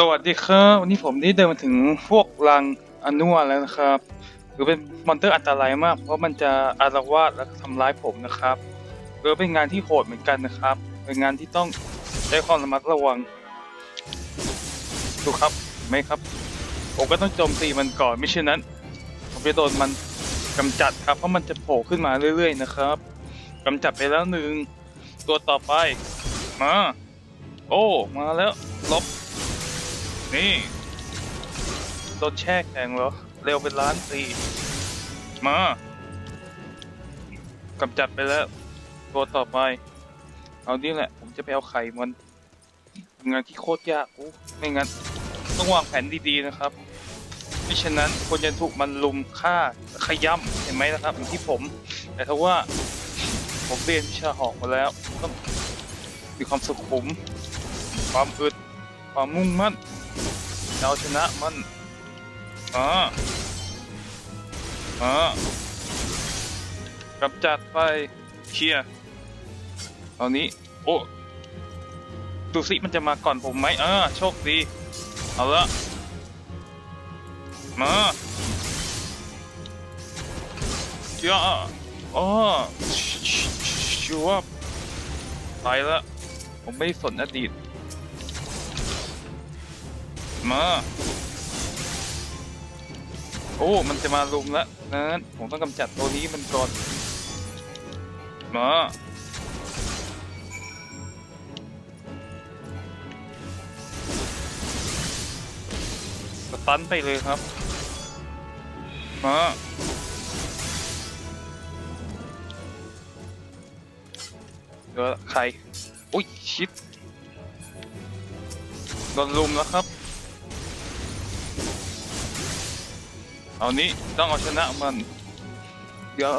สวัสดีครับวันนี้ผมได้เดินมาถึงพวกรังอนุวแล้วนะครับหรือเป็นมอนเตอร์อันตรายมาก เพราะมันจะอารวาสและทำร้ายผมนะครับหรือเป็นงานที่โหดเหมือนกันนะครับ เป็นงานที่ต้องใช้ความระมัดระวังดูครับเห็นไหมครับ ผมก็ต้องโจมตีมันก่อนไม่เช่นนั้น ผมจะโดนมันกำจัดครับ เพราะมันจะโผล่ขึ้นมาเรื่อย ๆ นะครับกำจัดไปแล้วหนึ่งตัวต่อไปมาโอ้มาแล้วลบ นี่โดนแช่แข็งเหรอ เร็วเป็นล้านสี่มากำจัดไปแล้ว ตัวต่อไป เอานี่แหละ ผมจะไปเอาไข่มันงานที่โคตรยากอู้ไม่งั้น ต้องวางแผนดีๆนะครับไม่เช่นนั้นคนจะถูกมันลุมฆ่าขย้ำเห็นไหมนะครับอย่างที่ผม แต่ถ้าว่า ผมเรียนวิชาหอกมาแล้วต้องมีความสุขุม ความอึด ความมุ่งมั่นเอาชนะมันอ่าอ่ากำจัดไปเคลียร์ตอนนี้ โอ้ดูสิมันจะมาก่อนผมไหมอ่าโชคดี เอาละมาเย่าอ๋อชัวไปละผมไม่สนอดีต มา โอ้ มันจะมาลุมแล้วนั้นผมต้องกำจัดตัวนี้มันก่อน มา สตันไปเลยครับ มาเดี๋ยวใคร อุ้ย ชิดโดนลุมแล้วครับ เอานี้ต้องเอาชนะมัน เดี๋ยว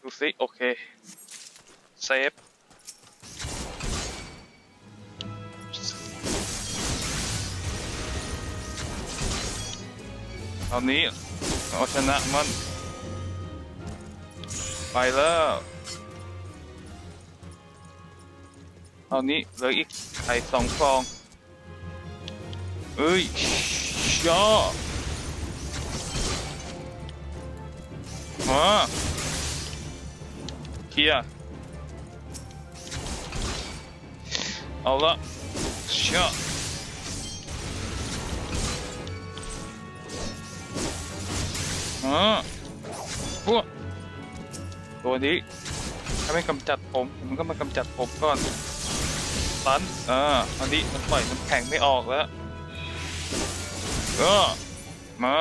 ดูสิโอเค เซฟ เอานี้เอาชนะมัน ไปแล้วเอานี้เหลืออีกไข่สองฟอง เอ้ยชอมาเคลียร์เอาละชอมาพวกตัวนี้ถ้าไม่กำจัดผมมันก็มากำจัดผมก่อนตันอ่าอันนี้มันปล่อยน้ำแข็งไม่ออกแล้ว เออมา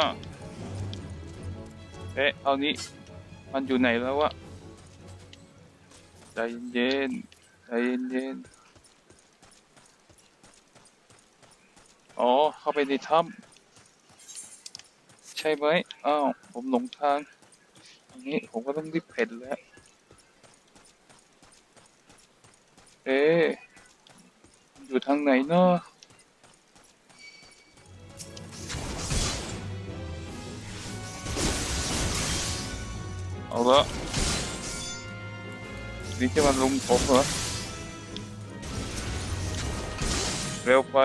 เอ๊ะเอานี้ มันอยู่ไหนแล้ววะใจเย็นใจเย็นอ๋อ เข้าไปในถ้ำใช่ไหมอ้าว ผมหลงทางอย่างนี้ผมก็ต้องรีบเพ่นแล้ว เอ๊ะอยู่ทางไหนเนาะ เอาละนี่จะมาลุมผมเหรอ เร็วไป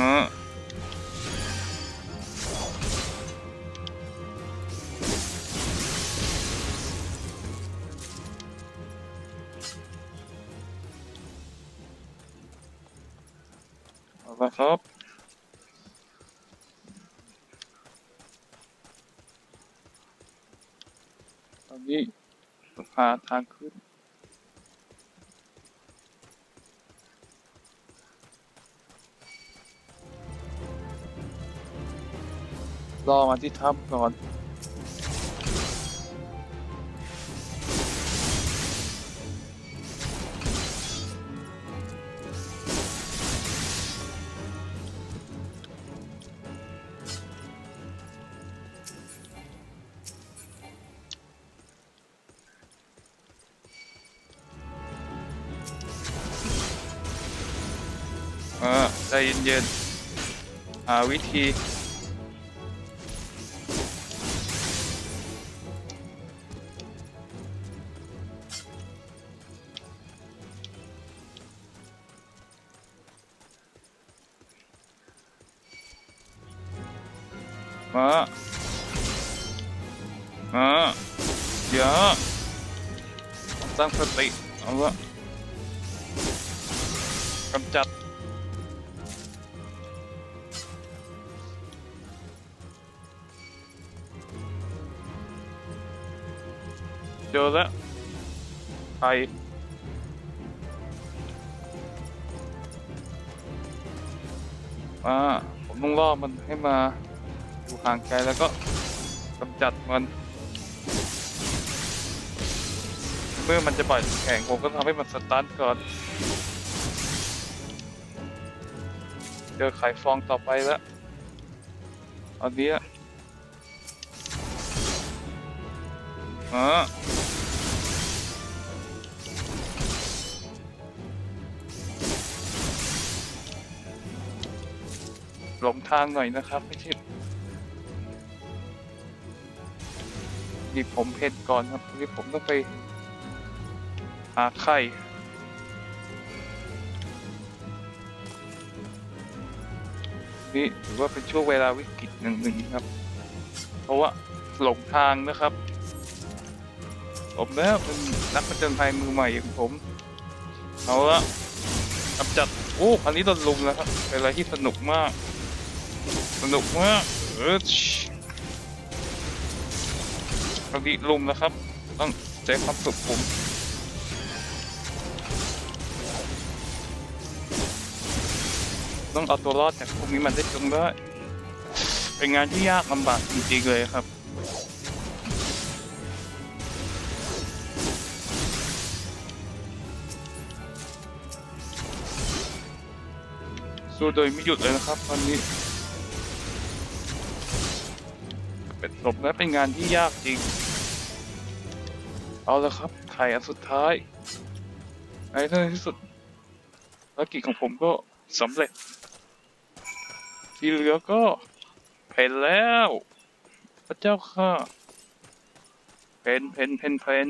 นะเอาละครับ ตอนนี้หาทางขึ้น รอมาที่ถ้ำก่อน ใจเย็นๆหาวิธีมามาเดี๋สร้างสติเอาละกำจัด เจอแล้วใครมาผมต้องล่อมันให้มาอยู่ห่างไกลแล้วก็กำจัดมัน เมื่อมันจะปล่อยแข่งผมก็ทำให้มันสตาร์ทก่อน เจอไข่ฟองต่อไปแล้วอันเนี้อ่า หลงทางหน่อยนะครับไม่ใช่นี่ผมเพชรก่อนครับนี่ผมต้องไปหาไข่นี่ถือว่าเป็นช่วงเวลาวิกฤตหนึ่งหนึ่งครับ เพราะว่าหลงทางนะครับ ผมแล้วเป็นนักผจญภัยมือใหม่อย่างผม เอาละกำจัดโอ้คันนี้โดนลุมแล้วครับ เป็นอะไรที่สนุกมาก สนุกมากเออครั้งนี้ลุมนะครับ ต้องใจความสุขผมต้องเอาตัวรอดจากพวกนี้มันได้จงได้เป็นงานที่ยากลำบากจริงๆเลยครับสู้โดยไม่หยุดเลยนะครับตอนนี้ เป็นศพและเป็นงานที่ยากจริง เอาละครับไข่อันสุดท้ายในที่สุดภารกิจของผมก็สำเร็จ ที่เหลือก็เพนแล้ว พระเจ้าค่ะเพนเพนเพนเพน